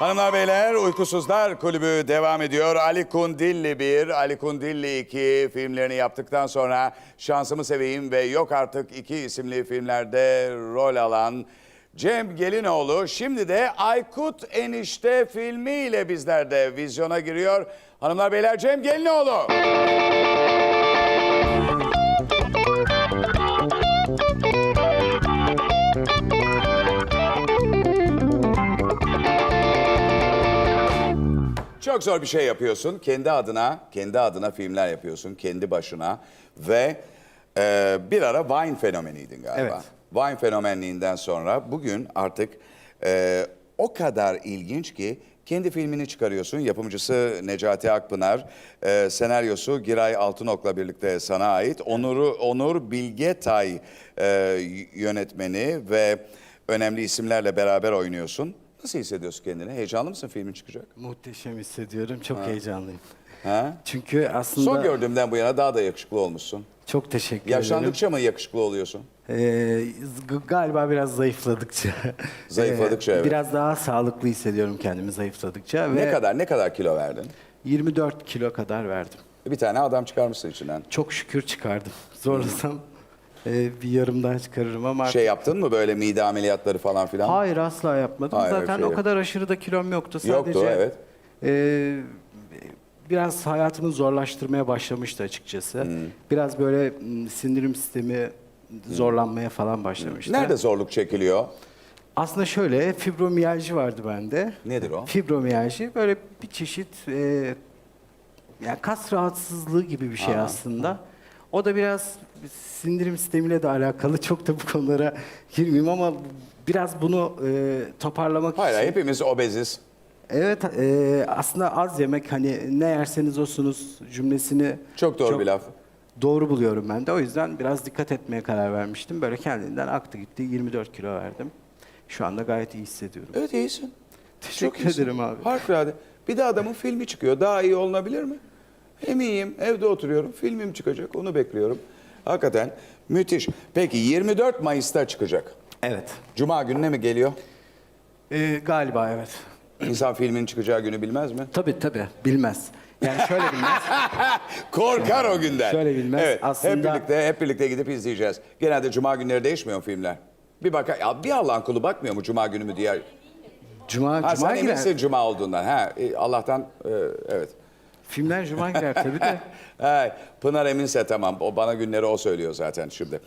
Hanımlar beyler Uykusuzlar Kulübü devam ediyor. Ali Kundilli 1, Ali Kundilli 2 filmlerini yaptıktan sonra Şansımı Seveyim ve Yok Artık 2 isimli filmlerde rol alan Cem Gelinoğlu şimdi de Aykut Enişte filmiyle bizlerde vizyona giriyor. Hanımlar beyler Cem Gelinoğlu. Çok zor bir şey yapıyorsun. Kendi adına, kendi adına filmler yapıyorsun. Kendi başına. Ve e, bir ara Vine fenomeniydin galiba. Evet. Vine fenomenliğinden sonra bugün artık e, o kadar ilginç ki kendi filmini çıkarıyorsun. Yapımcısı Necati Akpınar, e, senaryosu Giray Altınok'la birlikte sana ait. Onur, Onur Bilgetay e, yönetmeni ve önemli isimlerle beraber oynuyorsun. Nasıl hissediyorsun kendini? Heyecanlı mısın filmin çıkacak? Muhteşem hissediyorum. Çok heyecanlıyım. Ha? Çünkü aslında Son gördüğümden bu yana daha da yakışıklı olmuşsun. çok teşekkür ederim. Yaşlandıkça mı yakışıklı oluyorsun? Ee, g- galiba biraz zayıfladıkça. Zayıfladıkça, Ee, evet. Biraz daha sağlıklı hissediyorum kendimi zayıfladıkça. Ve Ne kadar ne kadar kilo verdin? 24 kilo kadar verdim. Bir tane adam çıkarmışsın içinden. Çok şükür çıkardım. Zorlasam e, bir yarım daha çıkarırım ama... Şey yaptın mı böyle mide ameliyatları falan filan? Hayır asla yapmadım. Hayır, Zaten şey o yok. kadar aşırı da kilom yoktu. Sadece, Yoktu, evet. e, biraz hayatımı zorlaştırmaya başlamıştı açıkçası. Hmm. Biraz böyle m, sindirim sistemi zorlanmaya falan başlamıştı. Nerede zorluk çekiliyor? Aslında şöyle fibromiyalji vardı bende. Nedir o? Fibromiyalji böyle bir çeşit e, yani kas rahatsızlığı gibi bir şey aslında. O da biraz sindirim sistemiyle de alakalı. Çok da bu konulara girmeyeyim ama biraz bunu e, toparlamak Hayır, için. hepimiz obeziz. Evet e, aslında az yemek hani ne yerseniz osunuz cümlesini Çok doğru bir laf. Doğru buluyorum ben de. O yüzden biraz dikkat etmeye karar vermiştim. Böyle kendinden aktı gitti. 24 kilo verdim. Şu anda gayet iyi hissediyorum. Evet iyisin. Teşekkür iyisin. ederim abi. Harikulade. Bir de adamın filmi çıkıyor. Daha iyi olunabilir mi? Hem iyiyim, evde oturuyorum. Filmim çıkacak, onu bekliyorum. Hakikaten müthiş. Peki 24 Mayıs'ta çıkacak. Evet. Cuma gününe mi geliyor? Ee, galiba evet. İnsan filmin çıkacağı günü bilmez mi? Tabii tabii. Bilmez. Yani şöyle bilmez. Korkar o günden. Şöyle bilmez, Evet, hep aslında- birlikte hep birlikte gidip izleyeceğiz. Genelde cuma günleri değişmiyor mu filmler? Bir bak ya bir Allah'ın kulu bakmıyor mu cuma günü mü diye. Cuma, Ha cuma sen girer. eminsin cuma olduğundan. Ha e, Allah'tan e, evet. Filmler cuma girer tabii de. Ay, Pınar Eminse tamam. O bana günleri o söylüyor zaten şimdi.